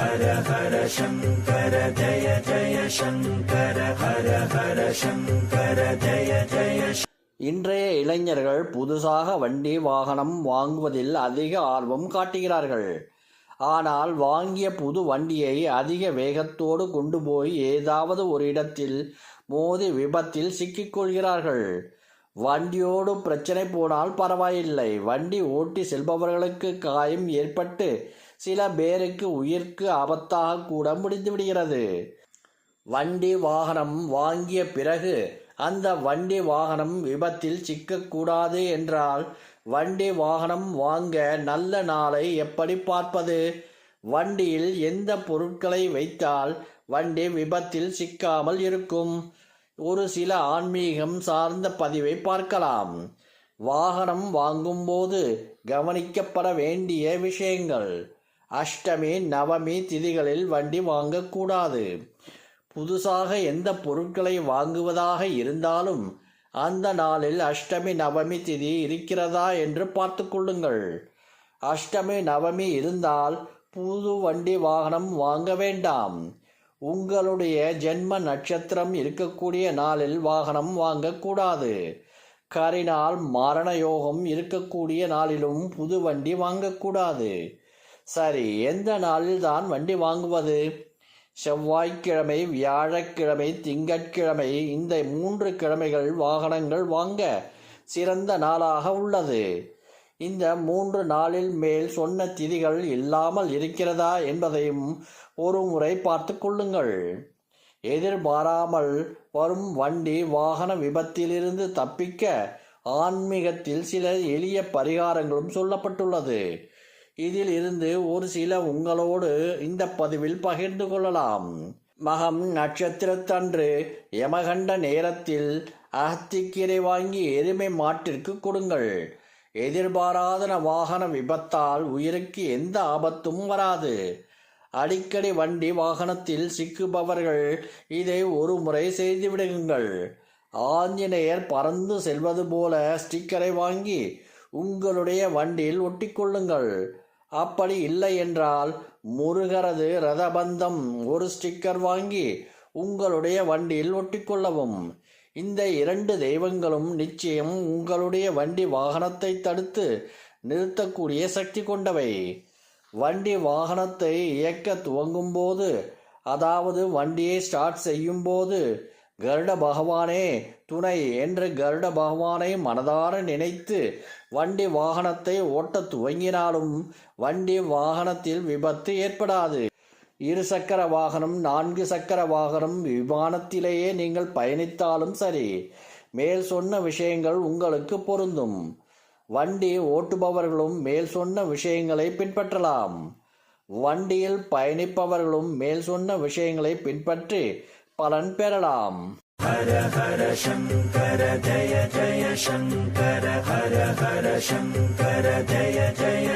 ஹர ஹர சங்கர ஜய ஜய சங்கர ஹர ஹர சங்கர ஜய ஜய இன்றைய இளைஞர்கள் புதுசாக வண்டி வாகனம் வாங்குவதில் அதிக ஆர்வம் காட்டுகிறார்கள். ஆனால் வாங்கிய புது வண்டியை அதிக வேகத்தோடு கொண்டு போய் ஏதாவது ஒரு இடத்தில் மோதி விபத்தில் சிக்கிக்கொள்கிறார்கள் வண்டியோடு பிரச்சனை போனால் பரவாயில்லை. வண்டி ஓட்டி செல்பவர்களுக்கு காயம் ஏற்பட்டு சில பேருக்கு உயிர்க்கு ஆபத்தாக கூட முடிந்து விடுகிறது. வண்டி வாகனம் வாங்கிய பிறகு அந்த வண்டி வாகனம் விபத்தில் சிக்கக்கூடாது என்றால் வண்டி வாகனம் வாங்க நல்ல நாளை எப்படி பார்ப்பது? வண்டியில் எந்த பொருட்களை வைத்தால் வண்டி விபத்தில் சிக்காமல் இருக்கும்? ஒரு சில ஆன்மீகம் சார்ந்த பதிவை பார்க்கலாம். வாகனம் வாங்கும்போது கவனிக்கப்பட வேண்டிய விஷயங்கள். அஷ்டமி நவமி திதிகளில் வண்டி வாங்கக்கூடாது. புதுசாக எந்த பொருட்களை வாங்குவதாக இருந்தாலும் அந்த நாளில் அஷ்டமி நவமி திதி இருக்கிறதா என்று பார்த்து கொள்ளுங்கள். அஷ்டமி நவமி இருந்தால் புது வண்டி வாகனம் வாங்க வேண்டாம். உங்களுடைய ஜென்ம நட்சத்திரம் இருக்கக்கூடிய நாளில் வாகனம் வாங்கக்கூடாது. கரிநாள் மரண யோகம் இருக்கக்கூடிய நாளிலும் புது வண்டி வாங்கக்கூடாது. சரி எந்த நாளில் தான் வண்டி வாங்குவது? செவ்வாய்க்கிழமை வியாழக்கிழமை திங்கட்கிழமை இந்த மூன்று கிழமைகள் வாகனங்கள் வாங்க சிறந்த நாளாக உள்ளது. இந்த மூன்று நாளில் மேல் சொன்ன திதிகள் இல்லாமல் இருக்கிறதா என்பதையும் ஒரு முறை பார்த்து கொள்ளுங்கள். எதிர்பாராமல் வரும் வண்டி வாகன விபத்திலிருந்து தப்பிக்க ஆன்மீகத்தில் சில எளிய பரிகாரங்களும் சொல்லப்பட்டுள்ளது. இதில் இருந்து ஒரு சில உங்களோடு இந்த பதிவில் பகிர்ந்து கொள்ளலாம். மகம் நட்சத்திரத்தன்று யமகண்ட நேரத்தில் அகத்திக்கீரை வாங்கி எருமை மாட்டிற்கு கொடுங்கள். எதிர்பாராதன வாகன விபத்தால் உயிருக்கு எந்த ஆபத்தும் வராது. அடிக்கடி வண்டி வாகனத்தில் சிக்குபவர்கள் இதை ஒரு முறை செய்துவிடுங்கள். ஆஞ்சநேயர் பறந்து செல்வது போல ஸ்டிக்கரை வாங்கி உங்களுடைய வண்டியில் ஒட்டிக்கொள்ளுங்கள். அப்படி இல்லை என்றால் முருகரது ரதபந்தம் ஒரு ஸ்டிக்கர் வாங்கி உங்களுடைய வண்டியில் ஒட்டிக்கொள்ளவும். இந்த இரண்டு தெய்வங்களும் நிச்சயம் உங்களுடைய வண்டி வாகனத்தை தடுத்து நிறுத்தக்கூடிய சக்தி கொண்டவை. வண்டி வாகனத்தை இயக்க துவங்கும் போது அதாவது வண்டியை ஸ்டார்ட் செய்யும் போது கருட பகவானே துணை என்று கருட பகவானை மனதார நினைத்து வண்டி வாகனத்தை ஓட்டத் துவங்கினாலும் வண்டி வாகனத்தில் விபத்து ஏற்படாது. இரு சக்கர வாகனம் நான்கு சக்கர வாகனம் விமானத்திலேயே நீங்கள் பயணித்தாலும் சரி மேல் சொன்ன விஷயங்கள் உங்களுக்கு பொருந்தும். வண்டி ஓட்டுபவர்களும் மேல் சொன்ன விஷயங்களை பின்பற்றலாம். வண்டியில் பயணிப்பவர்களும் மேல் சொன்ன விஷயங்களை பின்பற்றி பலன் பெறலாம். ஹர ஹர சங்கர ஜய ஜய சங்கர ஹர ஹர சங்கர ஜய ஜய